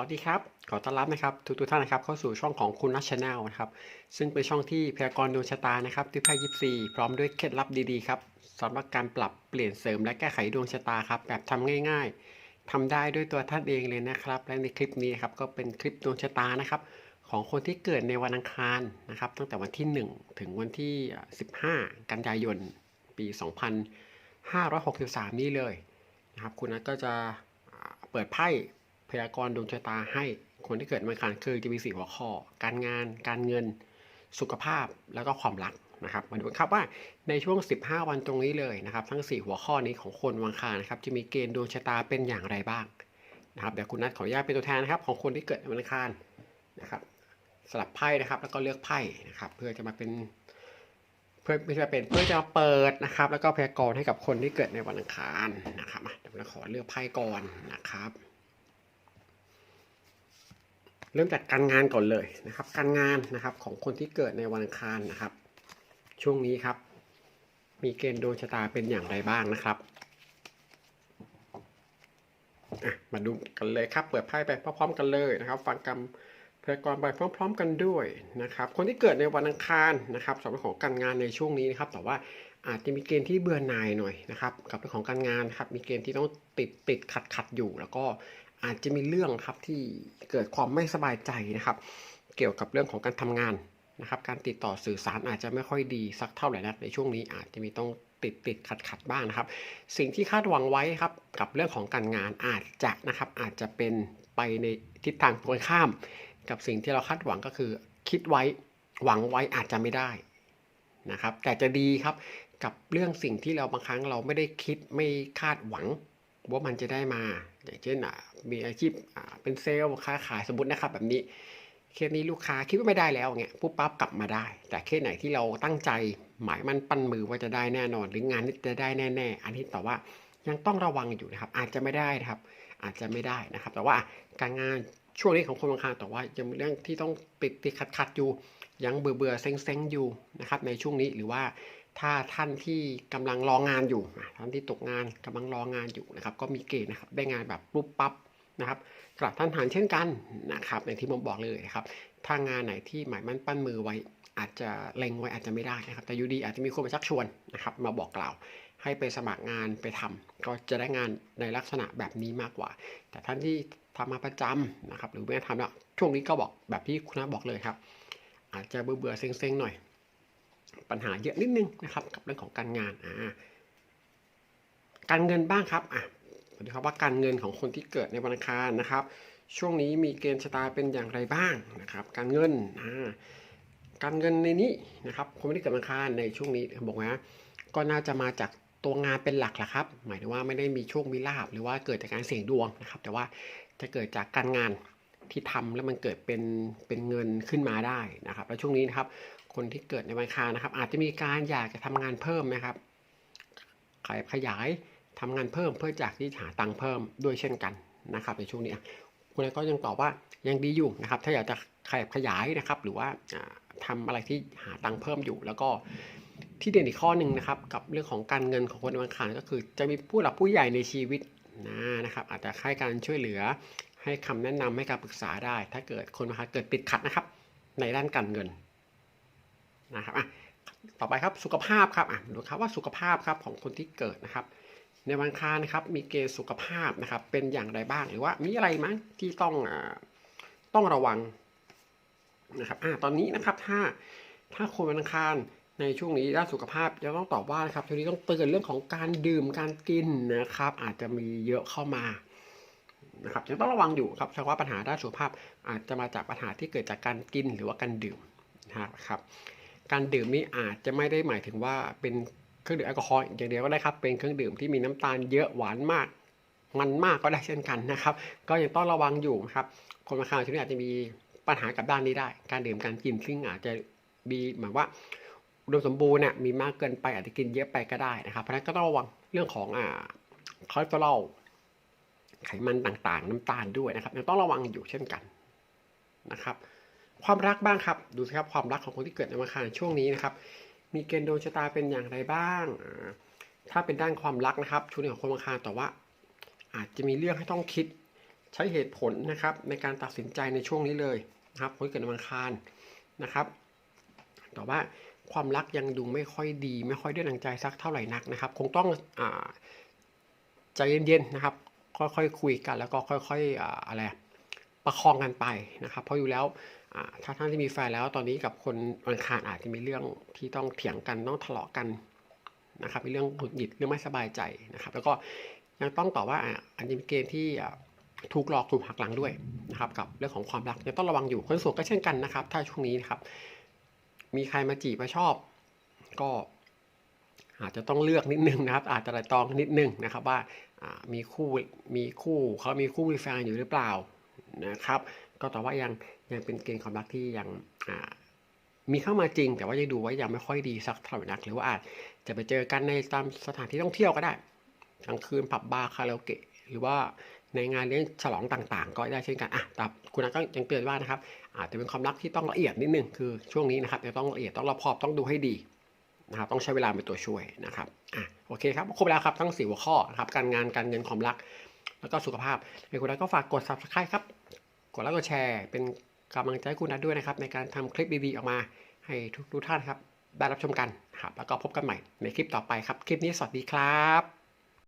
วัสดีครับ ขอต้อนรับนะครับทุกทุกๆท่านนะครับเข้าสู่ช่องของคุณนัชชแนลนะครับ ซึ่งเป็นช่องที่พยากรณ์ดวงชะตานะครับที่ไพ่ยิปซีพร้อมด้วยเคล็ดลับดีๆครับสำหรับการปรับเปลี่ยนเสริมและแก้ไขดวงชะตาครับแบบทำง่ายๆทำได้ด้วยตัวท่านเองเลยนะครับ และในคลิปนี้ครับก็เป็นคลิปดวงชะตานะครับของคนที่เกิดในวันอังคารนะครับ ตั้งแต่วันที่ 1 ถึงวันที่ 15 กันยายน ปี 2563 นี้เลยนะครับคุณนัทก็จะเปิดไพ่ พยากรณ์ดวงชะตาให้คนที่เกิดวันอังคารคือจะมีสี่หัวข้อ การงาน การเงิน สุขภาพแล้วก็ความรักนะครับมาดูกันครับว่าในช่วง 15 วันตรงนี้เลยนะครับ ทั้ง 4 หัวข้อนี้ของคนวันอังคารนะครับ จะมีเกณฑ์ดวงชะตาเป็นอย่างไรบ้างนะครับเดี๋ยวคุณนัทขออนุญาตเป็นตัวแทนนะครับ ของคนที่เกิดในวันอังคารนะครับ สลับไพ่นะครับ แล้วก็เลือกไพ่นะครับ เพื่อจะมาเป็น เพื่อไม่ใช่เป็นเพื่อจะมาเปิดนะครับ แล้วก็พยากรณ์ให้กับคนที่เกิดในวันอังคารนะครับอะเดี๋ยวเราขอเลือกไพ่ก่อนนะครับ เริ่มจากการงานก่อนเลยนะครับ การงานนะครับของคนที่เกิดในวันอังคารนะครับ ช่วงนี้ครับ มีเกณฑ์ดวงชะตาเป็นอย่างไรบ้างนะครับมาดูกันเลยครับ เปิดไพ่ไปพร้อมๆกันเลยนะครับ ฟังกรรมพยากรณ์ไปพร้อม ๆ กันด้วยนะครับ คนที่เกิดในวันอังคารนะครับสำหรับของการงานในช่วงนี้นะครับ แต่ว่าอาจจะมีเกณฑ์ที่เบื่อหน่ายหน่อยนะครับ กับเรื่องของการงานครับ มีเกณฑ์ที่ต้องติดติดขัดขัดอยู่ แล้วก็ อาจจะมีเรื่องครับที่เกิดความไม่สบายใจนะครับ เกี่ยวกับเรื่องของการทำงานนะครับ การติดต่อสื่อสารอาจจะไม่ค่อยดีสักเท่าไหร่นักในช่วงนี้อาจจะมีต้องติดติดขัดขัดบ้างนะครับ สิ่งที่คาดหวังไว้ครับกับเรื่องของการงานอาจจะนะครับอาจจะเป็นไปในทิศทางตรงข้าม กับสิ่งที่เราคาดหวังก็คือ คิดไว้หวังไว้อาจจะไม่ได้นะครับ แต่จะดีครับกับเรื่องสิ่งที่เราบางครั้งเราไม่ได้คิดไม่คาดหวังว่ามันจะได้มา อย่างเช่นอะมีอาชีพเป็นเซลล์ค้าขายสมมตินะครับแบบนี้เคสนี้ลูกค้าคิดว่าไม่ได้แล้วเงี้ยปุ๊บปั๊บกลับมาได้ แต่เคสไหนที่เราตั้งใจหมายมันปั้นมือว่าจะได้แน่นอน หรืองานนี้จะได้แน่ ๆ อันนี้แต่ว่ายังต้องระวังอยู่นะครับ อาจจะไม่ได้นะครับ อาจจะไม่ได้นะครับ แต่ว่าการงานช่วงนี้ของคนบางครั้งแต่ว่ายังมีเรื่องที่ต้องติดติดขัดขัดอยู่ ยังเบื่อเบื่อเซ็งเซ็งอยู่นะครับในช่วงนี้หรือว่า ถ้าท่านที่กำลังรองานอยู่อะท่านที่ตกงานกำลังรองานอยู่นะครับ ก็มีเกณฑ์นะครับได้งานแบบปุ๊บปั๊บนะครับกลับท่านฐานเช่นกันนะครับอย่างที่ผมบอกเลยนะครับ ถ้างานไหนที่หมายมั่นปั้นมือไว้ อาจจะเล็งไว้อาจจะไม่ได้นะครับ แต่อยู่ดีอาจจะมีคนมาชักชวนนะครับ มาบอกกล่าวให้ไปสมัครงานไปทำก็จะได้งานในลักษณะแบบนี้มากกว่า แต่ท่านที่ทำมาประจำนะครับ หรือไม่ได้ทำแล้วช่วงนี้ก็บอกแบบที่คุณน้าบอกเลยครับ อาจจะเบื่อเบื่อเซ็งๆหน่อย ปัญหาเยอะนิดนึงนะครับ กับเรื่องของการงานอ่าการเงินบ้างครับอะมาดูครับว่าการเงินของคนที่เกิดในวันอังคารนะครับ ช่วงนี้มีเกณฑ์ชะตาเป็นอย่างไรบ้างนะครับ การเงินอ่าการเงินในนี้นะครับคนที่เกิดวันอังคารในช่วงนี้บอกว่าก็น่าจะมาจากตัวงานเป็นหลักแหละครับ หมายถึงว่าไม่ได้มีโชคมีลาบหรือว่าเกิดจากการเสี่ยงดวงนะครับ แต่ว่าจะเกิดจากการงานที่ทำแล้วมันเกิดเป็นเป็นเงินขึ้นมาได้นะครับ แล้วช่วงนี้นะครับ คนที่เกิดในวันคารนะครับ อาจจะมีการอยากจะทำงานเพิ่มนะครับขยายขยายทำงานเพิ่มเพื่อจากที่หาตังค์เพิ่มด้วยเช่นกันนะครับ ในช่วงนี้คุณนายก็ยังตอบว่ายังดีอยู่นะครับ ถ้าอยากจะขยับขยายนะครับ หรือว่าอ่าทำอะไรที่หาตังค์เพิ่มอยู่ แล้วก็ที่เด่นอีกข้อหนึ่งนะครับ กับเรื่องของการเงินของคนในวันคารก็คือ จะมีผู้หลักผู้ใหญ่ในชีวิตนะนะครับ อาจจะให้การช่วยเหลือให้คำแนะนำให้การปรึกษาได้ ถ้าเกิดคนนะคะเกิดติดขัดนะครับ ในด้านการเงิน นะครับอะต่อไปครับสุขภาพครับอะดูครับว่าสุขภาพครับของคนที่เกิดนะครับ ในวันคารนะครับมีเกณฑ์สุขภาพนะครับ เป็นอย่างไรบ้างหรือว่ามีอะไรมั้งที่ต้องอ่าต้องระวังนะครับอะตอนนี้นะครับถ้าถ้าคนวันอังคารในช่วงนี้ด้านสุขภาพจะต้องตอบว่านะครับช่วงนี้ต้องเตือนเรื่องของการดื่มการกินนะครับ อาจจะมีเยอะเข้ามานะครับยังต้องระวังอยู่ครับเพราะว่าปัญหาด้านสุขภาพอาจจะมาจากปัญหาที่เกิดจากการกินหรือว่าการดื่มนะครับ การดื่มนี้อาจจะไม่ได้หมายถึงว่าเป็นเครื่องดื่มแอลกอฮอล์อย่างเดียวก็ได้ครับ เป็นเครื่องดื่มที่มีน้ำตาลเยอะหวานมาก มันมากก็ได้เช่นกันนะครับ ก็ยังต้องระวังอยู่นะครับคนบางครั้งช่วงนี้อาจจะมีปัญหากับด้านนี้ได้ การดื่มการกินซึ่งอาจจะมีหมายว่าอุดมสมบูรณ์เนี่ยมีมากเกินไปอาจจะกินเยอะไปก็ได้นะครับ เพราะฉะนั้นก็ต้องระวังเรื่องของอ่าคอเลสเตอรอลไขมันต่างๆ น้ำตาลด้วยนะครับยังต้องระวังอยู่เช่นกันนะครับ ความรักบ้างครับ ดูสิครับความรักของคนที่เกิดในวันอังคารช่วงนี้นะครับ มีเกณฑ์ดวงชะตาเป็นอย่างไรบ้าง ถ้าเป็นด้านความรักนะครับช่วงนี้ของคนวันอังคารแต่ว่า อาจจะมีเรื่องให้ต้องคิดใช้เหตุผลนะครับ ในการตัดสินใจในช่วงนี้เลยนะครับคนเกิดในวันอังคารนะครับแต่ว่าความรักยังดูไม่ค่อยดี ไม่ค่อยได้ดังใจสักเท่าไหร่นักนะครับ คงต้องอใจเย็นๆนะครับ ค่อยๆคุยกันแล้วก็ค่อยๆออะไร ประคองกันไปนะครับ เพราะอยู่แล้วถ้าท่านที่มีแฟนแล้วตอนนี้กับคนวันอังคารอาจจะมีเรื่องที่ต้องเถียงกันต้องทะเลาะกันนะครับมีเรื่องหงุดหงิดเรื่องไม่สบายใจนะครับ แล้วก็ยังต้องตอบว่าอันนี้เป็นเกณฑ์ที่ถูกหลอกถูกหักหลังด้วยนะครับ กับเรื่องของความรักยังต้องระวังอยู่คนโสดก็เช่นกันนะครับ ถ้าช่วงนี้นะครับ มีใครมาจีบมาชอบ ก็อาจจะต้องเลือกนิดนึงนะครับ อาจจะไตรตรองนิดนึงนะครับ ว่ามีคู่มีคู่เขามีคู่มีแฟนอยู่หรือเปล่า นะครับ ก็แต่ว่ายังยังเป็นเกณฑ์ความรักที่ยังมีเข้ามาจริง แต่ว่ายังดูว่ายังไม่ค่อยดีสักเท่าไหร่นัก หรือว่าอาจจะไปเจอกันในตามสถานที่ท่องเที่ยวก็ได้กลางคืนผับบาร์คาราโอเกะหรือว่าในงานเลี้ยงฉลองต่างๆ ก็ได้เช่นกันอะแต่คุณนัทก็ยังเตือนว่านะครับ อาจจะเป็นความรักที่ต้องละเอียดนิดนึงคือช่วงนี้นะครับจะต้องละเอียดต้องรอบคอบต้องดูให้ดีนะครับต้องใช้เวลาเป็นตัวช่วยนะครับอะโอเคครับครบแล้วครับทั้งสี่หัวข้อนะครับการงานการเงินความรัก แล้วก็สุขภาพในคุณนัทก็ฝากกด subscribe ครับ กดไลค์กดแชร์ เป็นกำลังใจให้คุณนัทด้วยนะครับ ในการทำคลิปดีๆออกมาให้ทุกๆท่านครับ ได้รับชมกันครับแล้วก็พบกันใหม่ในคลิปต่อไปครับ คลิปนี้สวัสดีครับ